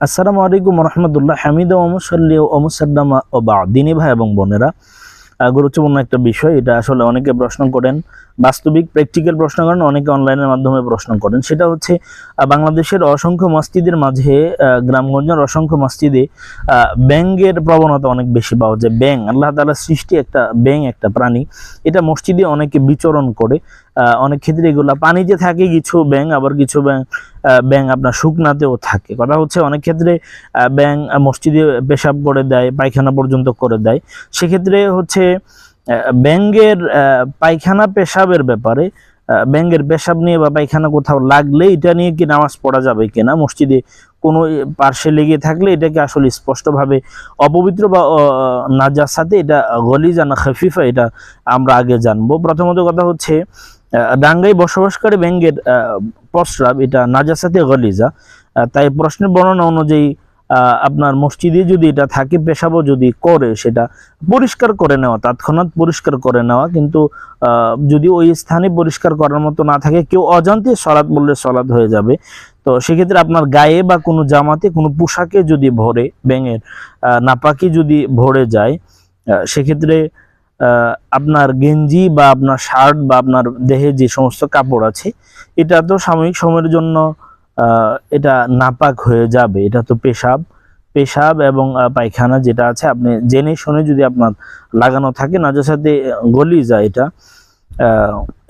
আসসালামু আলাইকুম রহমতুল্লাহ হামিদ ওমসাল্লি ওমসাল্লামা ও বা দিনী ভাই এবং বোনেরা গুরুত্বপূর্ণ একটা বিষয় এটা আসলে অনেকে প্রশ্ন করেন বাস্তবিক প্র্যাকটিক্যাল প্রশ্ন করেন অনেকে অনলাইনের মাধ্যমে প্রশ্ন করেন। সেটা হচ্ছে বাংলাদেশের অসংখ্য মসজিদের মাঝে গ্রামগঞ্জের অসংখ্য মসজিদে আহ, ব্যাঙের প্রবণতা অনেক বেশি পাওয়া যায়। ব্যাং আল্লাহ তালার সৃষ্টি একটা ব্যাং একটা প্রাণী। এটা মসজিদে অনেকে বিচরণ করে অনেক ক্ষেত্রে এগুলা পানিতে থাকে কিছু ব্যাং আবার কিছু ব্যাং ব্যাং আপনার শুকনাতেও থাকে। কথা হচ্ছে অনেক ক্ষেত্রে ব্যাংক ব্যাং মসজিদে পেশাব করে দেয়, পায়খানা পর্যন্ত করে দেয়। সেক্ষেত্রে হচ্ছে ব্যাঙ্গের পায়খানা পেশাবের ব্যাপারে ব্যাঙ্গের পেশাব নিয়ে বা পায়খানা কোথাও লাগলে এটা নিয়ে কি নামাজ পড়া যাবে কিনা? মসজিদে কোনো পার্শ্বে লেগে থাকলে এটাকে আসলে স্পষ্টভাবে অপবিত্র বা নাজার সাথে এটা গলিজা না খাফিফা এটা আমরা আগে জানব। প্রথমত কথা হচ্ছে ডাঙ্গাই বসবাসকারী ব্যাঙ্গের প্রস্রাব এটা নাজার সাথে গলিজা। তাই প্রশ্নের বর্ণনা অনুযায়ী আপনার মসজিদে যদি এটা থাকে, পেশাবও যদি করে সেটা পরিষ্কার করে নেওয়া, তৎক্ষণাৎ পরিষ্কার করে নেওয়া, কিন্তু যদি ওই স্থানে পরিষ্কার করার মতো না থাকে, কেউ অজান্তে সলাৎ বললে সলাৎ হয়ে যাবে। তো সেক্ষেত্রে আপনার গায়ে বা কোনো জামাতে কোনো পোশাকে যদি ভরে, ব্যাঙের নাপাকি যদি ভরে যায় সেক্ষেত্রে আপনার গেঞ্জি বা আপনার শার্ট বা আপনার দেহে যে সমস্ত কাপড় আছে, এটা তো সাময়িক সময়ের জন্য এটা নাপাক হয়ে যাবে। এটা তো পেশাব। পেশাব এবং পায়খানা যেটা আছে, আপনি জেনে শুনে যদি আপনার লাগানো থাকে নাজার সাথে গলি যায় এটা।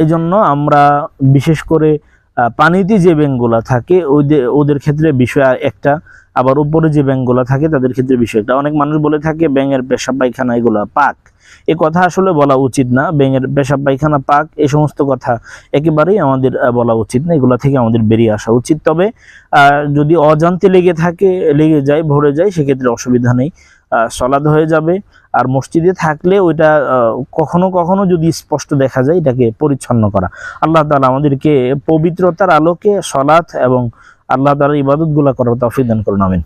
এই জন্য আমরা বিশেষ করে পানিতে যে ব্যাংকগুলা থাকে ওদের ক্ষেত্রে বিষয় একটা। আবার উপরে যে ব্যাংকগুলা থাকে, তাদের ক্ষেত্রে বিষয় একটা। অনেক মানুষ বলে থাকে, ব্যাঙের পেশাব, পায়খানা, এগুলা পাক। এ কথা আসলে বলা উচিত না। ব্যাঙের পেশাব পায়খানা পাক এই সমস্ত কথা একেবারেই আমাদের বলা উচিত না। এগুলা থেকে আমাদের বেরিয়ে আসা উচিত। তবে যদি অজান্তে লেগে থাকে, লেগে যায়, ভরে যায়, সেক্ষেত্রে অসুবিধা নেই। সলাদ হয়ে যাবে। আর মসজিদে থাকলে ওইটা কখনো কখনো যদি স্পষ্ট দেখা যায়, এটাকে পরিচ্ছন্ন করা। আল্লাহ তাআলা আমাদেরকে পবিত্রতার আলোকে সলাৎ এবং আল্লাহ তাআলার ইবাদতগুলো করার তফিদান দান করুন। আমিন।